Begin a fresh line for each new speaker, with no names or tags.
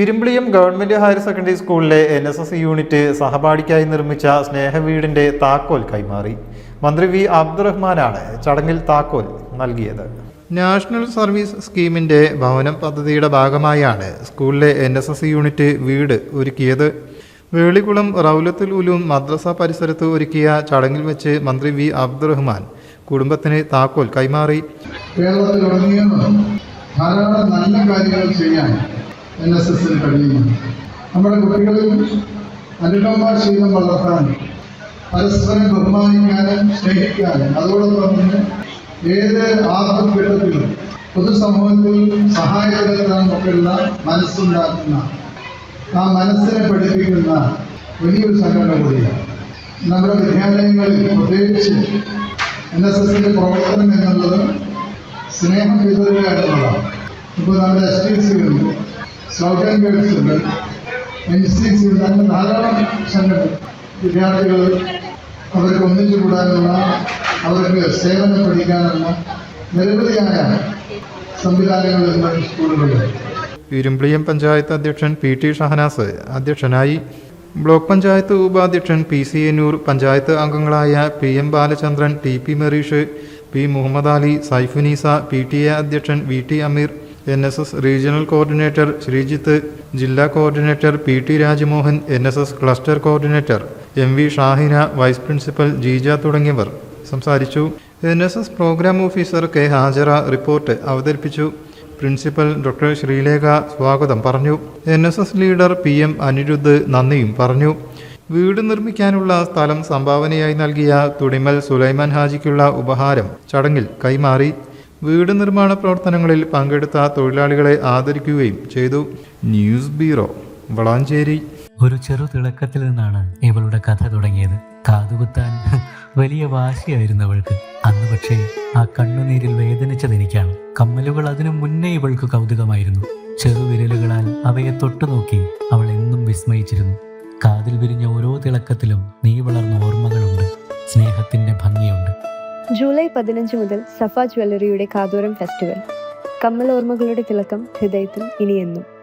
Irimbiliyam government higher secondary സ്കൂളിലെ N S S unit സഹപാഠിക്കായി നിർമ്മിച്ച സ്നേഹവീടിന്റെ താക്കോൽ കൈമാറി. മന്ത്രി വി അബ്ദുറഹ്മാനാണ് ചടങ്ങിൽ താക്കോൽ നൽകിയത്. നാഷണൽ സർവീസ് സ്കീമിന്റെ ഭവനം പദ്ധതിയുടെ ഭാഗമായാണ് സ്കൂളിലെ എൻ എസ് എസ് യൂണിറ്റ് വീട് ഒരുക്കിയത്. വേളികുളം റൗലത്തുൽ ഉലൂം മദ്രസ പരിസരത്ത് ഒരുക്കിയ ചടങ്ങിൽ വെച്ച് മന്ത്രി വി അബ്ദുറഹ്മാൻ കുടുംബത്തിന് താക്കോൽ കൈമാറി.
കേരളത്തിലുടനീളം ധാരാളം നല്ല കാര്യങ്ങൾ ചെയ്യാൻ എൻ എസ് എസിന് കഴിയുന്നു. നമ്മുടെ കുട്ടികളിൽ അനുകമ്പാശീലം വളർത്താൻ പരസ്പരം ബഹുമാനിക്കാനും സ്നേഹിക്കാനും അതോടൊപ്പം തന്നെ ഏത് ആപത്ഘട്ടത്തിലും പൊതുസമൂഹത്തിൽ സഹായത്തിലെത്താൻ നമുക്കുള്ള മനസ്സുണ്ടാക്കുന്ന ആ മനസ്സിനെ പഠിപ്പിക്കുന്ന വലിയൊരു സംഘടന കൂടിയാണ്. നമ്മുടെ വിദ്യാലയങ്ങളിൽ പ്രത്യേകിച്ച് എൻ എസ് എസിന്റെ പ്രവർത്തനം എന്നുള്ളത് സ്നേഹം വിതരുക എന്നുള്ളതാണ്. ഇപ്പോൾ നമ്മുടെ S T C scout and guides ഉണ്ട് എൻ സി സി ഉണ്ട് ധാരാളം സംഘടന വിദ്യാർത്ഥികൾ അവർക്ക് ഒന്നിച്ചു കൂടാനുള്ള അവർക്ക് സേവനം പഠിക്കാനുള്ള നിരവധിയായ സംവിധാനങ്ങൾ സ്കൂളുകളിലുണ്ട്
ഇരുമ്പിളിയം പഞ്ചായത്ത് അധ്യക്ഷൻ പി ടി ഷഹനാസ് അധ്യക്ഷനായി ബ്ലോക്ക് പഞ്ചായത്ത് ഉപാധ്യക്ഷൻ പി സി എന്നൂർ പഞ്ചായത്ത് അംഗങ്ങളായ P M Balachandran T P Merish P Muhammad Ali Saifunisa P T A അധ്യക്ഷൻ V T Ameer N S S regional coordinator Sreejith ജില്ലാ coordinator P T Rajamohan N S S cluster coordinator M V Shahina vice principal Jeeja തുടങ്ങിയവർ സംസാരിച്ചു. N S S programme officer K Hajara report അവതരിപ്പിച്ചു. Principal doctor Sreelekha സ്വാഗതം പറഞ്ഞു. N S S leader P M Anirudh നന്ദിയും പറഞ്ഞു. വീട് നിർമ്മിക്കാനുള്ള സ്ഥലം സംഭാവനയായി നൽകിയ തുടിമൽ സുലൈമാൻ ഹാജിക്കുള്ള ഉപഹാരം ചടങ്ങിൽ കൈമാറി. വീട് നിർമ്മാണ പ്രവർത്തനങ്ങളിൽ പങ്കെടുത്ത തൊഴിലാളികളെ ആദരിക്കുകയും ചെയ്തു. News bureau Valanchery.
ഒരു ചെറു തിളക്കത്തിൽ നിന്നാണ് ഇവളുടെ കഥ തുടങ്ങിയത്. കാതുകുത്താൻ വലിയ വാശിയായിരുന്നു അവൾക്ക്. അന്ന് പക്ഷേ ആ കണ്ണുനീരിൽ വേദനിച്ചത് എനിക്കാണ്. കമ്മലുകൾ അതിനു മുന്നേ ഇവൾക്ക് കൗതുകമായിരുന്നു. ചെറുവിരലുകളാൽ അവയെ തൊട്ടു നോക്കി അവൾ എന്നും വിസ്മയിച്ചിരുന്നു. കാതിൽ വിരിഞ്ഞ ഓരോ തിളക്കത്തിലും നീ വളർന്ന ഓർമ്മകളുണ്ട്.
ജൂലൈ പതിനഞ്ച് മുതൽ സഫ ജ്വല്ലറിയുടെ കാതോരം ഫെസ്റ്റിവൽ. കമ്മൽ ഓർമ്മകളുടെ തിളക്കം ഹൃദയത്തിൽ ഇനിയെന്നും.